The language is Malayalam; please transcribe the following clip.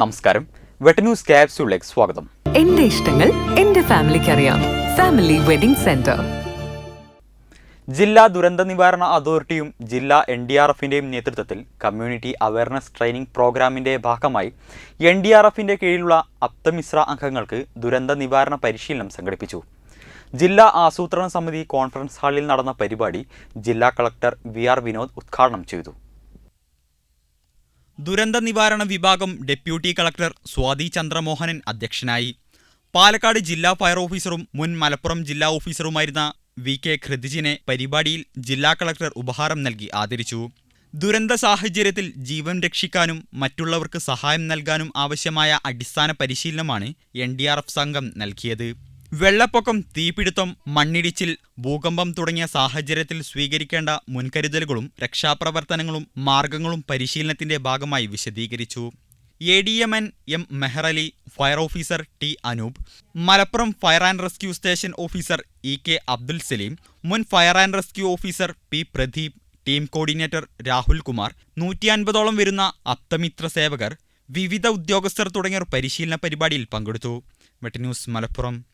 നമസ്കാരം. വെട്ടന്യൂസ് ക്യാപ്സ്യൂളിലേക്ക് സ്വാഗതം. എന്റെ ഇഷ്ടങ്ങൾ എന്റെ ഫാമിലിക്ക് അറിയാം. Family wedding centre. ജില്ലാ ദുരന്ത നിവാരണ അതോറിറ്റിയും ജില്ലാ എൻ ഡി ആർ എഫിന്റെയും നേതൃത്വത്തിൽ കമ്മ്യൂണിറ്റി അവയർനെസ് ട്രെയിനിംഗ് പ്രോഗ്രാമിന്റെ ഭാഗമായി എൻ ഡി ആർ എഫിന്റെ കീഴിലുള്ള അപ്തമിശ്ര അംഗങ്ങൾക്ക് ദുരന്ത നിവാരണ പരിശീലനം സംഘടിപ്പിച്ചു. ജില്ലാ ആസൂത്രണ സമിതി കോൺഫറൻസ് ഹാളിൽ നടന്ന പരിപാടി ജില്ലാ കളക്ടർ വി ആർ വിനോദ് ഉദ്ഘാടനം ചെയ്തു. ദുരന്ത നിവാരണ വിഭാഗം ഡെപ്യൂട്ടി കളക്ടർ സ്വാതി ചന്ദ്രമോഹനൻ അധ്യക്ഷനായി. പാലക്കാട് ജില്ലാ ഫയർ ഓഫീസറും മുൻ മലപ്പുറം ജില്ലാ ഓഫീസറുമായിരുന്ന വി കെ ഖൃതിജിനെ പരിപാടിയിൽ ജില്ലാ കളക്ടർ ഉപഹാരം നൽകി ആദരിച്ചു. ദുരന്ത സാഹചര്യത്തിൽ ജീവൻ രക്ഷിക്കാനും മറ്റുള്ളവർക്ക് സഹായം നൽകാനും ആവശ്യമായ അടിസ്ഥാന പരിശീലനമാണ് എൻ സംഘം നൽകിയത്. വെള്ളപ്പൊക്കം തീപിടുത്തം മണ്ണിടിച്ചിൽ ഭൂകമ്പം തുടങ്ങിയ സാഹചര്യത്തിൽ സ്വീകരിക്കേണ്ട മുൻകരുതലുകളും രക്ഷാപ്രവർത്തനങ്ങളും മാർഗങ്ങളും പരിശീലനത്തിന്റെ ഭാഗമായി വിശദീകരിച്ചു. A D M N M Meharali fire officer T Anoop Malappuram fire and rescue station officer E K Abdul Saleem മുൻ fire and rescue officer P Pradeep team coordinator Rahul Kumar നൂറ്റി അൻപതോളം വരുന്ന അപ്തമിത്ര സേവകർ വിവിധ ഉദ്യോഗസ്ഥർ തുടങ്ങിയവർ പരിശീലന പരിപാടിയിൽ പങ്കെടുത്തു. വെട്ടന്യൂസ് മലപ്പുറം.